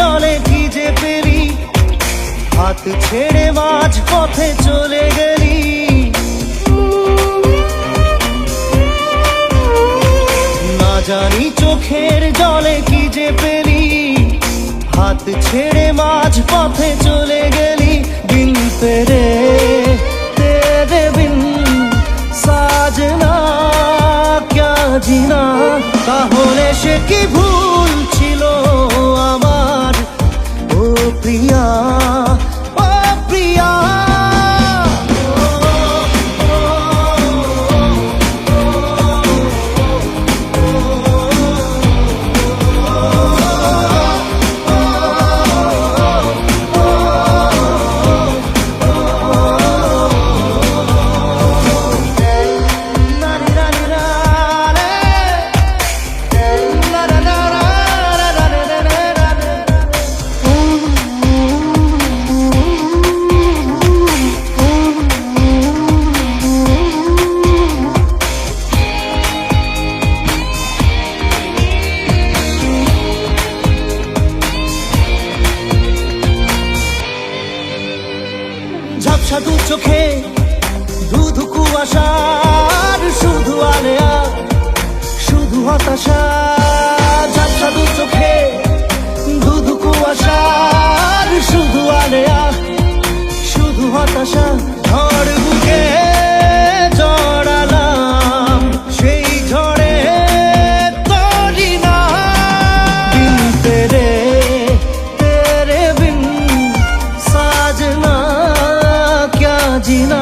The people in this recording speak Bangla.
জলে ভিজে পেরি হাত ছেড়ে মাঝ পথে চলে গেলি। না জানি চোখের জলে কি যে পেরি হাত ছেড়ে মাঝ পথে চলে গেলি। দিন পেরে সাজনা, ক্যা জিনা, তাহলে সে কি ভুল? ঝাপসা দু চোখে ধুধু কুয়াশার শুধু আলেয়া, শুধু হতাশা। ঝাপসা দু চোখে ধুধু কুয়াশার শুধু আলেয়া, শুধু হতাশা। ঝড় de nós.